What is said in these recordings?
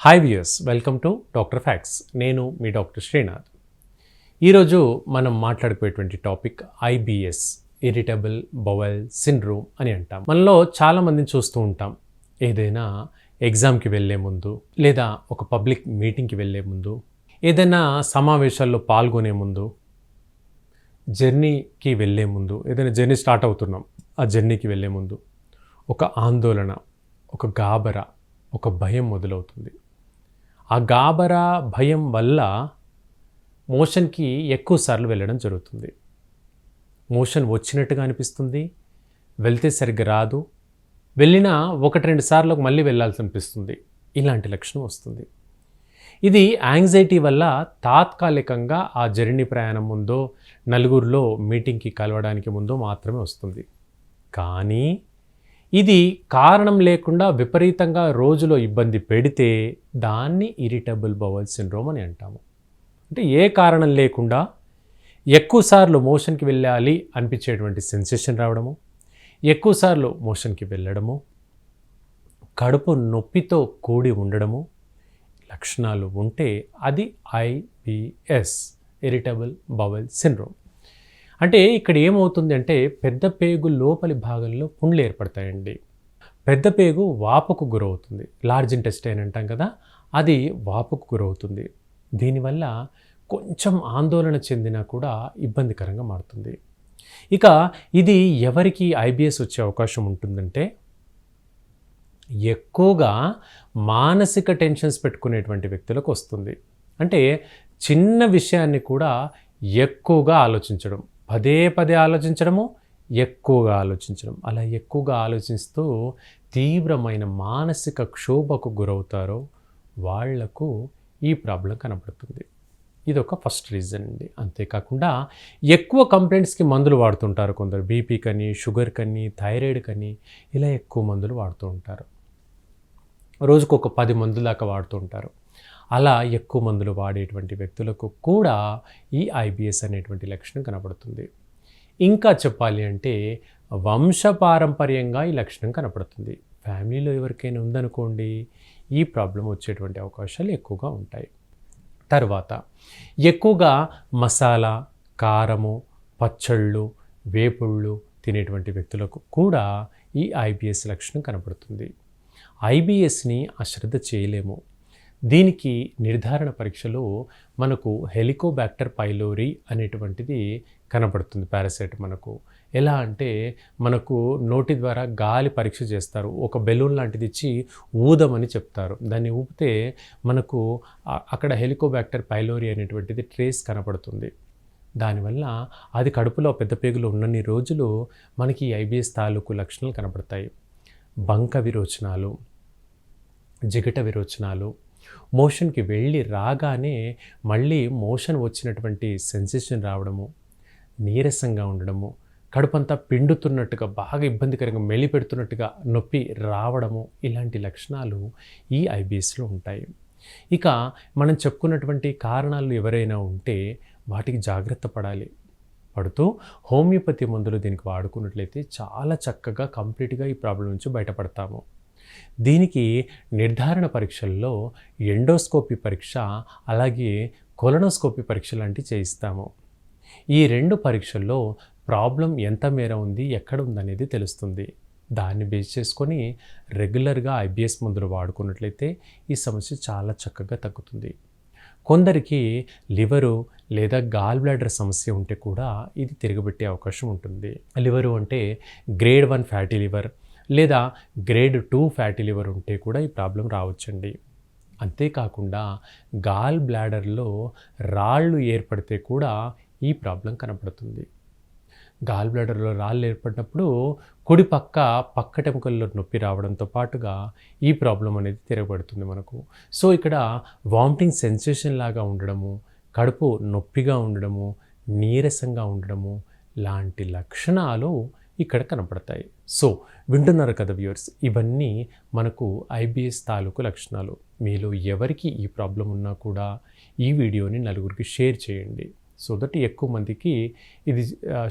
Hi viewers welcome to doctor facts నేను మీ doctor Srinath ఈరోజు మనం మాట్లాడుకునేటువంటి topic IBS irritable bowel syndrome అని అంటాం. మనలో చాలామందిని చూస్తూ ఉంటాం. ఏదైనా ఎగ్జామ్కి వెళ్ళే ముందు లేదా ఒక పబ్లిక్ మీటింగ్కి వెళ్ళే ముందు ఏదైనా సమావేశాల్లో పాల్గొనే ముందు జర్నీకి వెళ్ళే ముందు ఏదైనా జర్నీ స్టార్ట్ అవుతున్నాం ఆ జర్నీకి వెళ్ళే ముందు ఒక ఆందోళన ఒక గాబర ఒక భయం మొదలవుతుంది. ఆ గాబరా భయం వల్ల మోషన్కి ఎక్కువ సార్లు వెళ్ళడం జరుగుతుంది. మోషన్ వచ్చినట్టుగా అనిపిస్తుంది. వెళ్తే సరిగ్గా రాదు. వెళ్ళినా ఒకటి రెండు సార్లు మళ్ళీ వెళ్ళాల్సి అనిపిస్తుంది. ఇలాంటి లక్షణం వస్తుంది. ఇది యాంగ్జైటీ వల్ల తాత్కాలికంగా ఆ జర్నీ ప్రయాణం ముందో నలుగురిలో మీటింగ్కి కలవడానికి ముందో మాత్రమే వస్తుంది. కానీ ఇది కారణం లేకుండా విపరీతంగా రోజులో ఇబ్బంది పెడితే దాన్ని ఇరిటబుల్ బవల్ సిండ్రోమ్ అని అంటాము. అంటే ఏ కారణం లేకుండా ఎక్కువసార్లు మోషన్కి వెళ్ళాలి అనిపించేటువంటి సెన్సేషన్ రావడము ఎక్కువసార్లు మోషన్కి వెళ్ళడము కడుపు నొప్పితో కూడి ఉండడము లక్షణాలు ఉంటే అది ఐబిఎస్ ఇరిటబుల్ బవల్ సిండ్రోమ్. అంటే ఇక్కడ ఏమవుతుంది అంటే పెద్ద పేగు లోపలి భాగంలో పుండ్లు ఏర్పడతాయండి. పెద్ద పేగు వాపుకు గురవుతుంది. లార్జ్ ఇంటెస్టైన్ అంటాం కదా అది వాపుకు గురవుతుంది. దీనివల్ల కొంచెం ఆందోళన చెందినా కూడా ఇబ్బందికరంగా మారుతుంది. ఇక ఇది ఎవరికి ఐబిఎస్ వచ్చే అవకాశం ఉంటుందంటే ఎక్కువగా మానసిక టెన్షన్స్ పెట్టుకునేటువంటి వ్యక్తులకు వస్తుంది. అంటే చిన్న విషయాన్ని కూడా ఎక్కువగా ఆలోచించడం. పదే పదే ఆలోచించడము ఎక్కువగా ఆలోచించడం. అలా ఎక్కువగా ఆలోచిస్తూ తీవ్రమైన మానసిక క్షోభకు గురవుతారో వాళ్ళకు ఈ ప్రాబ్లం కనబడుతుంది. ఇది ఒక ఫస్ట్ రీజన్ అండి. అంతేకాకుండా ఎక్కువ కంప్లైంట్స్కి మందులు వాడుతుంటారు కొందరు. బీపీ కని షుగర్ కని థైరాయిడ్ కని ఇలా ఎక్కువ మందులు వాడుతూ ఉంటారు. రోజుకు ఒక పది మందుల దాకా వాడుతూ ఉంటారు. అలా ఎక్కువ మందులు వాడేటువంటి వ్యక్తులకు కూడా ఈ ఐబిఎస్ అనేటువంటి లక్షణం కనపడుతుంది ఇంకా చెప్పాలి అంటే వంశపారంపర్యంగా ఈ లక్షణం కనపడుతుంది ఫ్యామిలీలో ఎవరికైనా ఉందనుకోండి ఈ ప్రాబ్లం వచ్చేటువంటి అవకాశాలు ఎక్కువగా ఉంటాయి. తర్వాత ఎక్కువగా మసాలా కారము పచ్చళ్ళు వేపుళ్ళు తినేటువంటి వ్యక్తులకు కూడా ఈ ఐబిఎస్ లక్షణం కనపడుతుంది ఐబిఎస్ని అశ్రద్ధ చేయలేము. దీనికి నిర్ధారణ పరీక్షలో మనకు హెలికోబాక్టర్ పైలోరీ అనేటువంటిది కనపడుతుంది పారాసైట్ మనకు. ఎలా అంటే మనకు నోటి ద్వారా గాలి పరీక్ష చేస్తారు ఒక బెలూన్ లాంటిది ఇచ్చి ఊదమని చెప్తారు. దాన్ని ఊపితే మనకు అక్కడ హెలికోబాక్టర్ పైలోరీ అనేటువంటిది ట్రేస్ కనపడుతుంది దానివల్ల అది కడుపులో పెద్ద పేగులు ఉన్నన్ని రోజులు మనకి ఐబిఎస్ తాలూకు లక్షణాలు కనపడతాయి బంక విరోచనాలు జిగట విరోచనాలు మోషన్కి వెళ్ళి రాగానే మళ్ళీ మోషన్ వచ్చినటువంటి సెన్సేషన్ రావడము నీరసంగా ఉండడము కడుపంతా పిండుతున్నట్టుగా బాగా ఇబ్బందికరంగా మెలి పెడుతున్నట్టుగా నొప్పి రావడము ఇలాంటి లక్షణాలు ఈ ఐబిఎస్లో ఉంటాయి. ఇక మనం చెప్పుకున్నటువంటి కారణాలు ఎవరైనా ఉంటే వాటికి జాగ్రత్త పడాలి. పడుతూ హోమియోపతి మందులు దీనికి వాడుకున్నట్లయితే చాలా చక్కగా కంప్లీట్గా ఈ ప్రాబ్లం నుంచి బయటపడతాము. దీనికి నిర్ధారణ పరీక్షల్లో ఎండోస్కోపీ పరీక్ష అలాగే కొలనోస్కోపీ పరీక్ష లాంటివి చేయిస్తాము. ఈ రెండు పరీక్షల్లో ప్రాబ్లం ఎంత మేర ఉంది ఎక్కడ ఉందనేది తెలుస్తుంది. దాన్ని బేస్ చేసుకొని రెగ్యులర్గా ఐబిఎస్ మందులు వాడుకున్నట్లయితే ఈ సమస్య చాలా చక్కగా తగ్గుతుంది. కొందరికి లివరు లేదా గాల్ బ్లాడర్ సమస్య ఉంటే కూడా ఇది తిరగబెట్టే అవకాశం ఉంటుంది. లివరు అంటే గ్రేడ్ వన్ ఫ్యాటీ లివర్ లేదా గ్రేడ్ టూ ఫ్యాటీ లివర్ ఉంటే కూడా ఈ ప్రాబ్లం రావచ్చండి. అంతేకాకుండా గాల్ బ్లాడర్లో రాళ్ళు ఏర్పడితే కూడా ఈ ప్రాబ్లం కనపడుతుంది. గాల్ బ్లాడర్లో రాళ్ళు ఏర్పడినప్పుడు కుడి పక్క పక్కటెముకల్లో నొప్పి రావడంతో పాటుగా ఈ ప్రాబ్లం అనేది తిరగబడుతుంది మనకు. సో ఇక్కడ వామిటింగ్ సెన్సేషన్ లాగా ఉండడము కడుపు నొప్పిగా ఉండడము నీరసంగా ఉండడము లాంటి లక్షణాలు ఇక్కడ కనపడతాయి. సో వింటున్నారు కదా వ్యూవర్స్ ఇవన్నీ మనకు ఐబిఎస్ తాలూకు లక్షణాలు. మీలో ఎవరికి ఈ ప్రాబ్లం ఉన్నా కూడా ఈ వీడియోని నలుగురికి షేర్ చేయండి. సో దట్ ఎక్కువ మందికి ఇది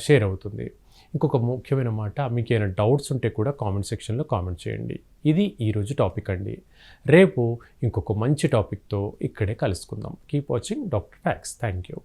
షేర్ అవుతుంది. ఇంకొక ముఖ్యమైన మాట మీకు ఏమైనా డౌట్స్ ఉంటే కూడా కామెంట్ సెక్షన్లో కామెంట్ చేయండి. ఇది ఈరోజు టాపిక్ అండి. రేపు ఇంకొక మంచి టాపిక్తో ఇక్కడే కలుసుకుందాం. Keep watching doctor facts thank you.